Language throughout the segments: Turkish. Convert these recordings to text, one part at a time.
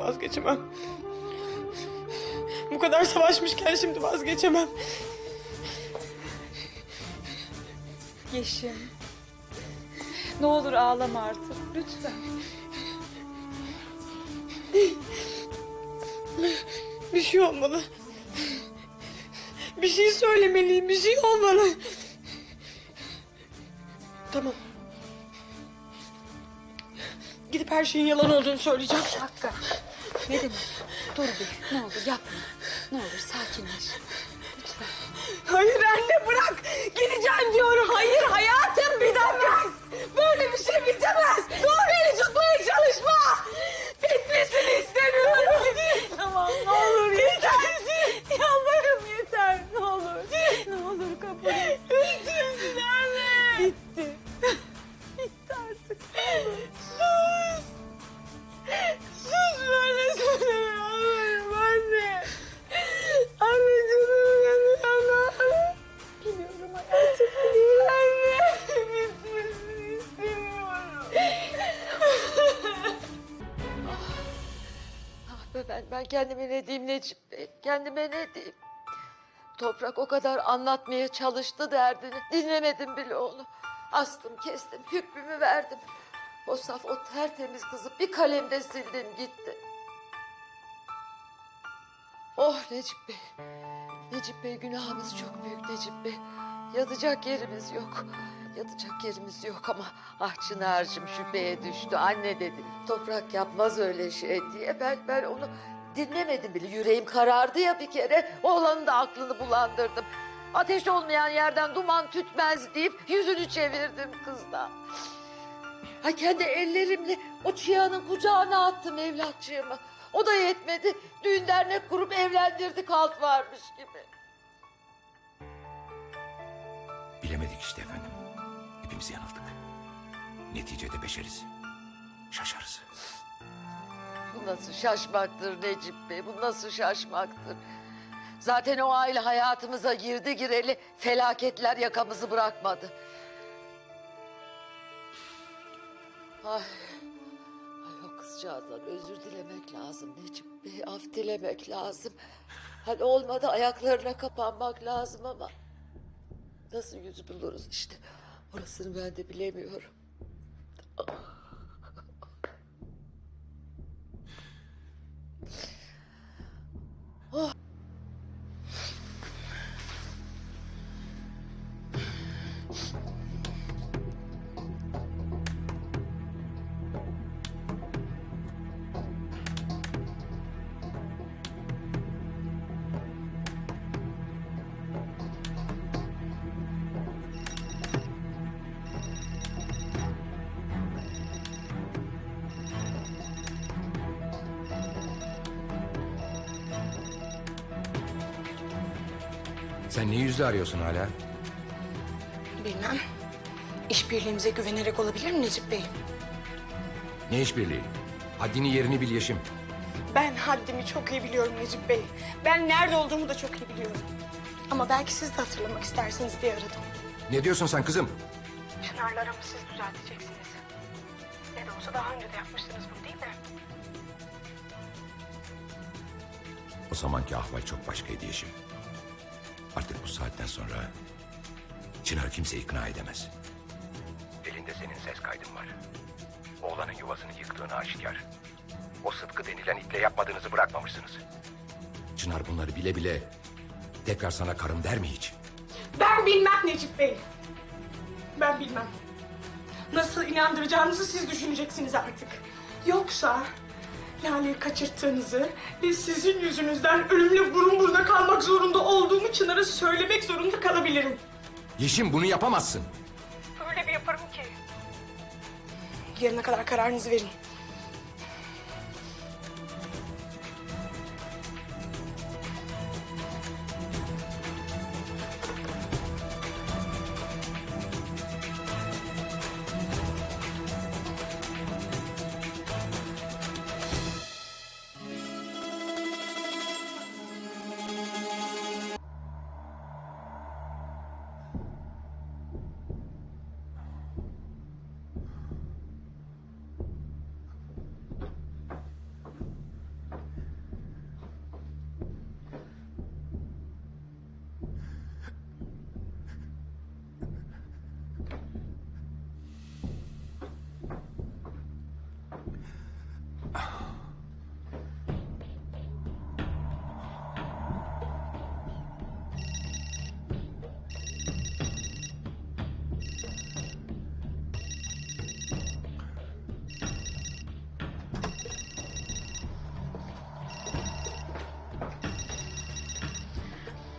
Vazgeçemem. Bu kadar savaşmışken şimdi vazgeçemem. Yeşim. Ne olur ağlama artık lütfen. Bir şey olmalı. Bir şey söylemeliyim, bir şey olmalı. Tamam. Gidip her şeyin yalan olduğunu söyleyeceğim. Hakkı. Ne demek? Dur bir ne olur yapma. Ne olur sakinleş. Lütfen. Hayır anne bırak. Gideceğim diyorum. Hayır hayatım bitemez. Böyle ben, kendime ne diyeyim Necip Bey? Kendime ne diyeyim? Toprak o kadar anlatmaya çalıştı derdini. Dinlemedim bile onu. Astım kestim hükmümü verdim. O saf o tertemiz kızı bir kalemde sildim gitti. Oh Necip Bey. Necip Bey günahımız çok büyük Necip Bey. Yatacak yerimiz yok. Yatacak yerimiz yok ama ah Çınar'cığım şüpheye düştü. Anne dedi toprak yapmaz öyle şey diye. Ben, ben onu dinlemedim bile. Yüreğim karardı ya bir kere. Oğlanın da aklını bulandırdım. Ateş olmayan yerden duman tütmez deyip yüzünü çevirdim kızla. Ay kendi ellerimle o çıyanın kucağına attım evlatçığımı. O da yetmedi. Düğün dernek kurup evlendirdik halt varmış gibi. Bilemedik işte efendim. Hepimiz yanıldık. Neticede beşeriz. Şaşarız. Bu nasıl şaşmaktır Necip Bey? Bu nasıl şaşmaktır? Zaten o aile hayatımıza girdi gireli felaketler yakamızı bırakmadı. Ay, ay o kızcağızdan özür dilemek lazım Necip Bey. Af dilemek lazım. Hani olmadı ayaklarına kapanmak lazım ama... Nasıl yüz buluruz işte. Orasını ben de bilemiyorum. Sen ne yüzle arıyorsun hala? Bilmem. İşbirliğimize güvenerek olabilir mi Necip Bey? Ne işbirliği? Haddini yerini bil Yeşim. Ben haddimi çok iyi biliyorum Necip Bey. Ben nerede olduğumu da çok iyi biliyorum. Ama belki siz de hatırlamak istersiniz diye aradım. Ne diyorsun sen kızım? Çınar'la aramı siz düzelteceksiniz. Ne de olsa daha önce de yapmıştınız bunu değil mi? O zamanki ahval çok başkaydı Yeşim. Artık bu saatten sonra Çınar kimse ikna edemez. Elinde senin ses kaydın var. Oğlanın yuvasını yıktığını aşikar. O Sıtkı denilen itle yapmadığınızı bırakmamışsınız. Çınar bunları bile bile tekrar sana karım der mi hiç? Ben bilmem Necip Bey. Ben bilmem. Nasıl inandıracağınızı siz düşüneceksiniz artık. Yoksa Lale'yi kaçırttığınızı ve sizin yüzünüzden ölümle burun buruna kalmak zorunda olduğumu Çınar'a söylemek zorunda kalabilirim. Yeşim bunu yapamazsın. Öyle bir yaparım ki. Yarına kadar kararınızı verin.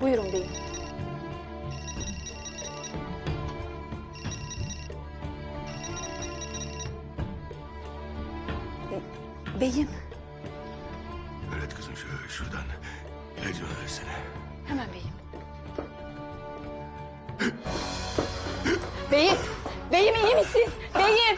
Buyurun beyim. E, Beyim, Evet kızım şu, şuradan ilacımı versene. hemen beyim. Beyim, beyim iyi misin? Beyim,